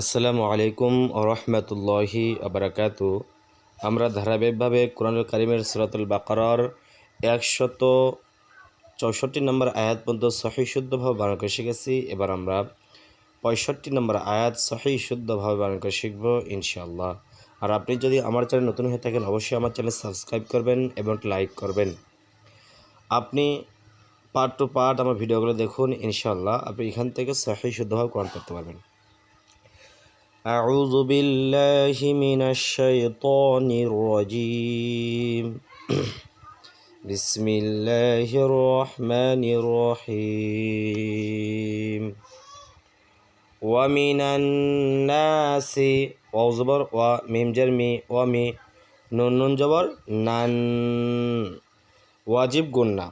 আসসালামু আলাইকুম রহমতুল্লাহি আবরাকাত আমরা ধারাবাহিকভাবে কোরআনুল কারিমের সুরাতুল বাকারার একশত চৌষট্টি নম্বর আয়াত পর্যন্ত সহি শুদ্ধভাবে করে শিখেছি। এবার আমরা পঁয়ষট্টি নম্বর আয়াত সহি শুদ্ধভাবে বানান করে শিখব ইনশাআল্লাহ। আর আপনি যদি আমার চ্যানেল নতুন হয়ে থাকেন, অবশ্যই আমার চ্যানেল সাবস্ক্রাইব করবেন এবং লাইক করবেন। আপনি পার্ট টু পার্ট আমার ভিডিওগুলো দেখুন ইনশাআল্লাহ। আপনি এখান থেকে সহি শুদ্ধভাবে কোরআন করতে পারবেন। أعوذ بالله من الشيطان الرجيم بسم الله الرحمن الرحيم ومن الناس واو زبر وميم جرمي ومي নুন নুন জবর নান ওয়াজিব গুন্না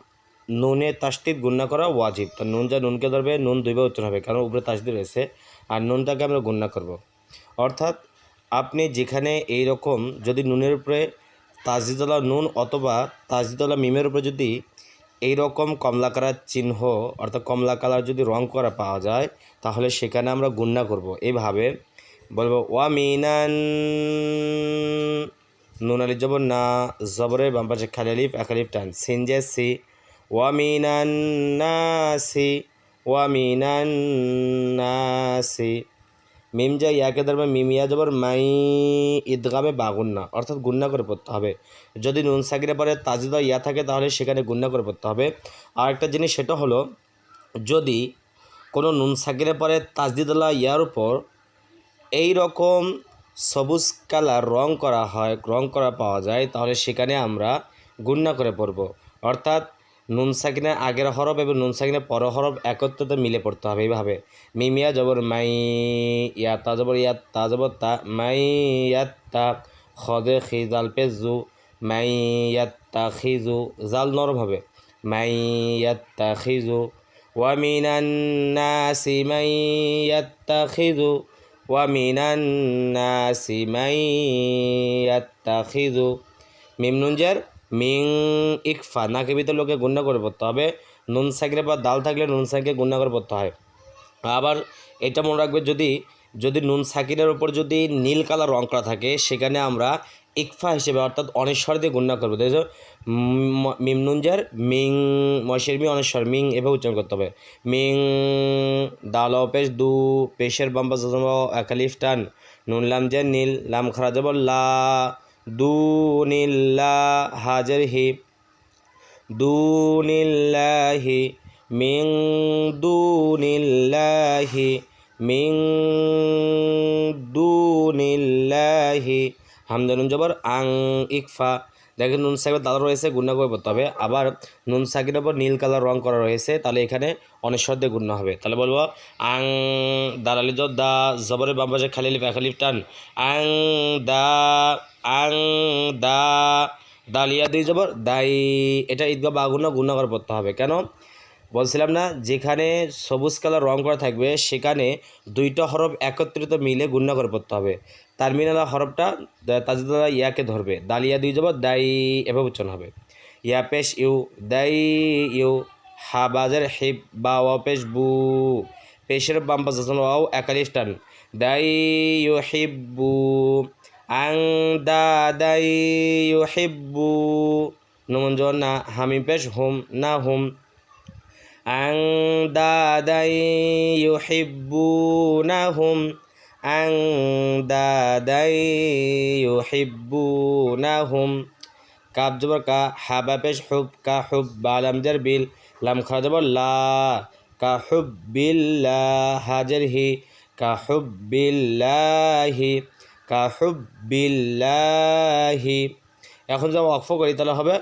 নুনে তাসদিদ গুন্না করা ওয়াজিব তো নুন যা নুনকে ধরবে নুন দুইবার উচ্চারণ হবে কারণ উপরে তাসদিদ রয়েছে আর নুনটাকে আমরা গুন্না করব অর্থাৎ আপনি যেখানে এই রকম যদি নুনের উপরে তাজদিদলা নুন অথবা তাজদিদলা মিমের উপরে যদি এই রকম কমলা কালার চিহ্ন, অর্থাৎ কমলা কালার যদি রং করা পাওয়া যায়, তাহলে সেখানে আমরা গুন্না করব। এইভাবে বলব, ওয়া মিনান নুন আলি জবর না, জবরের বাম পাশে খালি টান। সিনজে সি, ওয়া মিনান নাসি ওয়া মিনান নাসি মিম যা ইয়াকে মিম ইয়া জবর মাই ঈদগামে বা গুন্না। অর্থাৎ গুন্না করে পড়তে হবে। যদি নুন সাকিরে পরে তাজিদা ইয়া থাকে, তাহলে সেখানে গুন্না করে পড়তে হবে। আর একটা জিনিস, সেটা হলো, যদি কোনো নুন সাকিরে পরে তাজদিদুল্লাহ ইয়ার উপর এই রকম সবুজ কালার রং করা হয়, রং করা পাওয়া যায়, তাহলে সেখানে আমরা গুন্না করে পড়ব। অর্থাৎ নুন সাকিনের আগের হরফ এবং নুন সাকিনের পর হরফ একত্রিত মিলে পড়তে হবে এইভাবে। মিমিয়া জবর, মাই, ইয়া, তা, জবর ইয়া তা, জবর, তা, মাই ইয়াত্তা খদে খিজাল পে জু, মাই ইয়াত্তা খিজু জাল নরম হবে। মাই ইয়াত্তা খিজু ওয়ামিনান নাসি, মাই ইয়াত্তা খিজু ওয়ামিনান নাসি, মাই ইয়াত্তা খিজু মিম নুনজার মিং ইকফা নাকে ভিতরে লোকে গুন্না করে পড়তে হবে। নুন সাইকেলে বা দাল থাকলে নুন সাইকেল গুন্না করে পড়তে হয়। আবার এটা মনে রাখবে যদি যদি নুন সাকিনের উপর যদি নীল কালার রং করা থাকে, সেখানে আমরা ইকফা হিসেবে অর্থাৎ অনেশ্বর দিয়ে গুন্না করব। দেখো মিম নুনজার, মিং মশের মি অনেশ্বর। মিং এভাবে উচ্চারণ করতে হবে। মিং দাল পেশ, দু পেশের বাম্বা একালিফ টান নুন লাম যে নীল, লাম খারা যাব লা। দুনিল্লা হাজার হি দুনিল্লাহি মিং দুনিল্লাহি মিং দুনিল্লাহি। হামদানুন জবর আং ইকফা। দেখেন নুন সাকিবের দাদা রয়েছে, গুণা করে পড়তে হবে। আবার নুন সাকির ওপর নীল কালার রং করা রয়েছে, তাহলে এখানে অনেশ্বর দিয়ে হবে। তাহলে বলব, আং দালালি দা জবরের বাম পাশে খালি লিফ টান। আং দা আং দা, দালিয়া দুই জবর, দাই। এটা ঈদগা বাগুনা গুণা করে পড়তে হবে। কেন? বলছিলাম না, যেখানে সবুজ কালার রং করা থাকবে, সেখানে দুইটা হরফ একত্রিত মিলে গুণা করে পড়তে হবে। টার্মিনাল হরফটা তাজদাদা ইয়াকে ধরবে। দালিয়া দুই যাব দাই এভাবে উচ্চারণ হবে। ইয়া পেশ ইউ, দাই ইউ, হা বাজের হেব বা ওয়া পেশ বু। পেশের বাম পাশ ওয়াও একালিফ টান দাই ইউ হেব্বু আং, দা, দাই ইউ হেব্বু নমন না, হামি পেশ হোম, না হুম। আং দা দাই ইউ হেব্বু না হুম আং দা দাই ইউ হেব্বু না হুম কাব জবর কা হাবা পেশ, হুব কা, হুব বালাম জার বিল, লাম খা জবর লা, কা বিল্লা হাজার হি, কা বিল্লাহি কা বিল্লাহি। এখন যখন অক্ফ করি তাহলে হবে,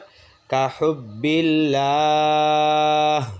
কা হুব বিল্লাহ।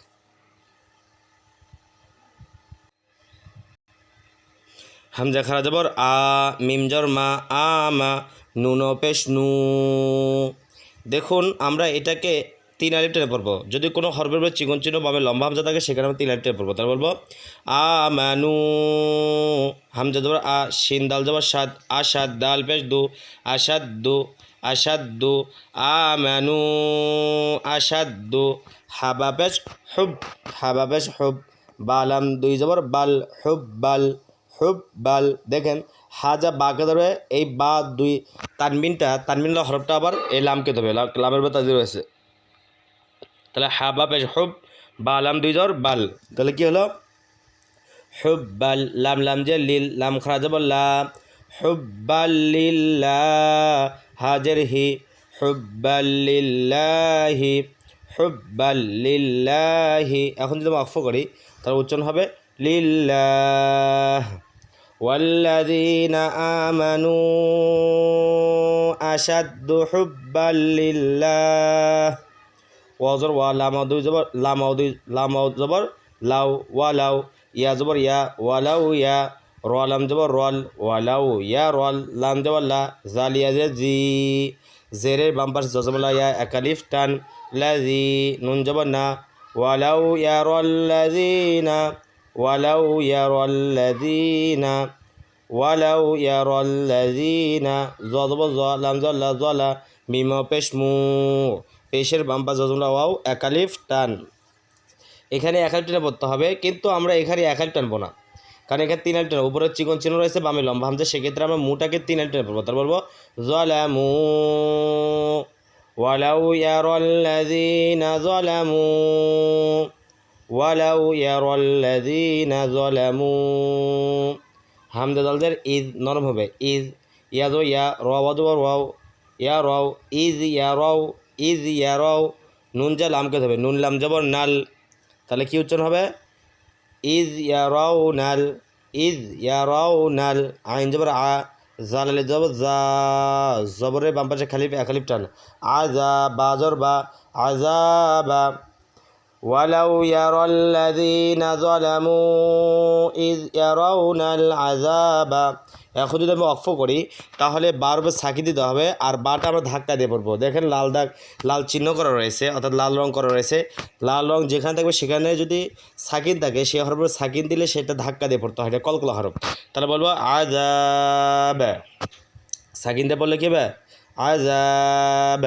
হামজা খারা জবর আ, মিম জর, মা, আ, মা নুন পেশ, নু। দেখুন, আমরা এটাকে তিন আলিফ টেনে পড়ব। যদি কোনো হরফের উপরে চিকন চিহ্ন বা লম্বা হামজা থাকে, সেখানে আমরা তিন আলিফ টেনে পড়ব। তাহলে বলব, আ মানু হামজা জবর আ, শিন, দাল জবর সাদ আসাদ দাল, পেশ, দু আসাদ দু আসাদ্দু আমানু আসাদ্দু হাবা পেশ, হুব হাবা পেশ, হুব, বালাম, দুই জবর, বাল, হুব, বাল। হুব বাল দেখেন, হাজা বাকে ধরবে এই বা দুই তানবিনটা তানবিনলা হরফটা আবার এই লামকে ধরবে লামের বা তাজির রয়েছে। তাহলে হা, বা, পেশ, হুব বালাম দুই জবর বাল। তাহলে কি হলো? হুব, বাল, লাম লাম যে লিল, লাম খারা যাব, লা। হুব্বাল্লিল্লাহ হাজের হি। হুব্বাল্লিল্লাহি হুব্বাল্লিল্লাহি এখন যদি আমরা অক্ষ করি তার উচ্চারণ হবে লিল্লাহ والذين آمنوا أشد حبا لله ওয়াজর ওয়া লামা দুই জবর লামা দুই লামা জবর লাউ ওয়ালাউ ইয়া জবর ইয়া ওয়ালাউ ইয়া রলাম জবর রল ওয়ালাউ ইয়া রল লাম জবর লা জালিয়া যে জি জেরের বাম পাশে জজবলা ইয়া একালিফ টান লাজি নুন জবর না ওয়ালাউ ইয়া রল্লাযিনা ওয়ালাউ ইয়া রল্লাযিনা ওয়ালাউ ইয়ারাল্লাযিনা যদব লাম জাল্লা জালা মিম পেশমু পেশের বাম্পা জজমলা ওয়াও একালিফ টান। এখানে একালিফ টানে পড়তে হবে, কিন্তু আমরা এখানে একালিফ টানবো না। কারণ এখানে তিন আলিফ টান, উপরে চিকন চিহ্ন রয়েছে, বামে লম্বা হামজা, সেক্ষেত্রে আমরা মুটাকে তিন আলিফ টানে পড়ব। তার বলব জলামু ওয়ালাউ ইয়ারাল্লাযিনা জলামু ওয়ালাউ ইয়ারাল্লাযিনা জলামু হামদা দালদের ঈদ নরম হবে। ঈদ, ইয়াদ ইয়া রাওয়াদ রাও, ইয়া, রাও ইজ ইয়া, রাও ইজ ইয়া, রাও, নুন যা লামকে হবে। নুন, লাম, জবর, নাল। তাহলে কি উচ্চারণ হবে? ইজ ইয়া, রাও, নাল। ইজ ইয়া, রাও, নাল। আইন জবর, আ জালালে জবর, জা। জবরের বাম পাশে খালিফ একালিফ টান। আজা বাজর বা আজাবা ولو يرى الذين ظلموا إذ يرون العذاب এখন যদি আমি অক্ষ করি তাহলে বার উপর সাকি দিতে হবে আর বাটা আমরা ধাক্কা দিয়ে পড়বো দেখেন লাল দাগ লাল চিহ্ন করা রয়েছে অর্থাৎ লাল রং করা রয়েছে লাল রং যেখানে থাকবে সেখানে যদি সাকিন থাকে সেই হরফের সাকিন দিলে সেটা ধাক্কা দিয়ে পড়তে হয় এটা কলকলা হরফ তাহলে বলবো আজাব সাকিন দিয়ে পড়লে কি হবে আজাব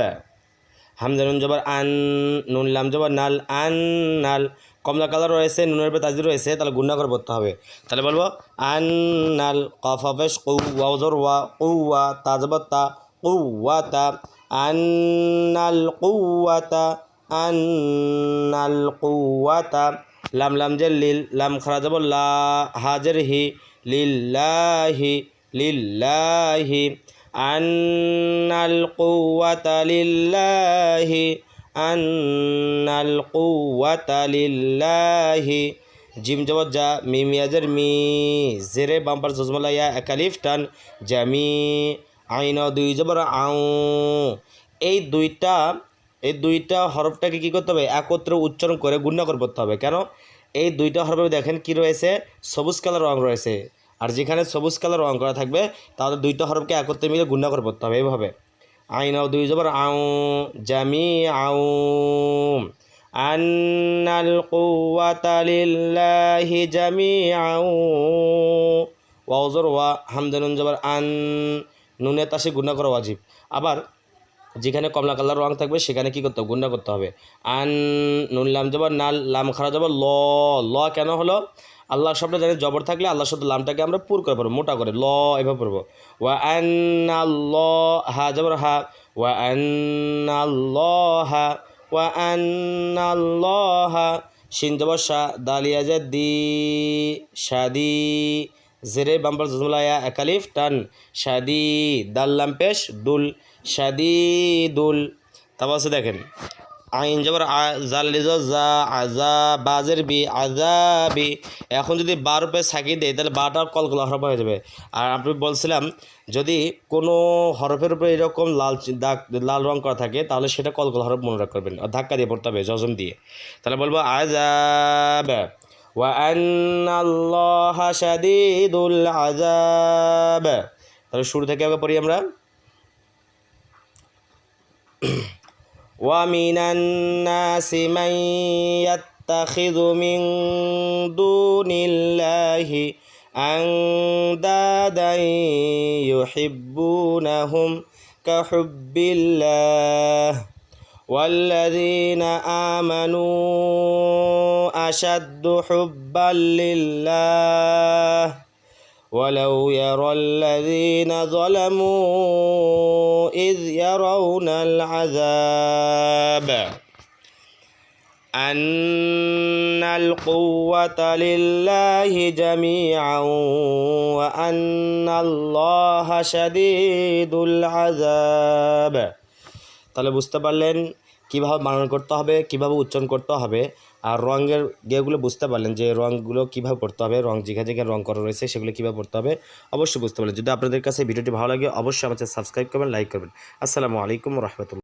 হামজা নুন জবর আন, নুন লাম জবর নাল, আন, নাল। কমলা কালার রয়েছে, নুনের উপরে তাজির রয়েছে, তাহলে গুন্না করে পড়তে হবে। তাহলে বলব, আন, নাল, কফ হাফেশ, কৌ ওয়াজর ওয়া কৌয়া তা, জবর, তা কৌয়াতা আন্নাল কৌয়াতা আন্নাল কৌয়াতা লাম লাম যে লিল, লাম, খারা যাব লা হাজের হি, লিল্লাহি লিল্লাহি। আন্নাল কুওয়াতা লিল্লাহি, আন্নাল কুওয়াতা লিল্লাহি। জিম জবর যা, মিম ইয়াজের মি, জেরে বাম্পার জজমলা ইয়া একালিফ টান জামি আইন দুই জবর আউ। এই দুইটা এই দুইটা হরফটাকে কি করতে হবে? একত্রে উচ্চারণ করে গুণা করে পড়তে হবে। কেন? এই দুইটা হরফে দেখেন কি রয়েছে? সবুজ কালার রং রয়েছে। আর যেখানে সবুজ কালার রং করা থাকবে, তাহলে দুইটা হরফকে একত্রে মিলে গুণা করে পড়তে হবে এইভাবে। আইনাও দুই জবর আউ, জামি আউ। আন্নাল কুওয়াতা লিল্লাহি জামিআউ। ওয়াজর ওয়া হামদানুন জবর আন, নুনে তাসে গুণা করা ওয়াজিব। আবার যেখানে কমলা কালার রং থাকবে, সেখানে কি করতে হবে? গুন্ডা করতে হবে। আন, নুন লাম জবর, নাল, লাম খারা জবর, ল ল কেন হলো? আল্লাহ শব্দ জানি জবর থাকলে আল্লাহ শব্দ লামটাকে আমরা পুর করে পড়ব, মোটা করে, ল এভাবে পড়ব। ওয়া আন ল হা জবর হা। ওয়া আন হা ওয়া আন হা শিন, জবর শা দালিয়া দি শাদি, জেরে, বাম্পার জজমলায়া একালিফ টান। শাদি দাল্লাম পেশ, দুল। শাদি, দুল। তারপর দেখেন আইন জবর জালিজ জা আজা বাজের বি আজাবি এখন যদি বার রূপে সাকি দেয় তাহলে বাটা কলকলা হরফ হয়ে যাবে আর আপনি বলছিলাম যদি কোনো হরফের উপরে এরকম লাল চি- দাগ লাল রং করা থাকে তাহলে সেটা কলকলা হরফ মনে রাখবেন আর ধাক্কা দিয়ে পড়তে হবে জজম দিয়ে তাহলে বলবো আজাব وأن الله شديد العذاب তাহলে শুরু থেকে আগে পড়ি আমরা ومن الناس من يتخذ من دون الله أندادا يحبونهم كحب الله والذين آمنوا أشد حبا لله ولو يرى الذين ظلموا إذ يرون العذاب أن القوة لله جميعا وأن الله شديد العذاب তাহলে বুঝতে পারলেন কীভাবে বানান করতে হবে, কীভাবে উচ্চারণ করতে হবে, আর রঙের গেগুলো বুঝতে পারলেন যে রঙগুলো কীভাবে পড়তে হবে, রং যেখানে যেখানে রং করা রয়েছে সেগুলো কীভাবে পড়তে হবে, অবশ্যই বুঝতে পারলেন। যদি আপনাদের কাছে ভিডিওটি ভালো লাগে, অবশ্যই আমাদের সাবস্ক্রাইব করবেন, লাইক করবেন। আসসালামু আলাইকুম রহমতুল্লাহ।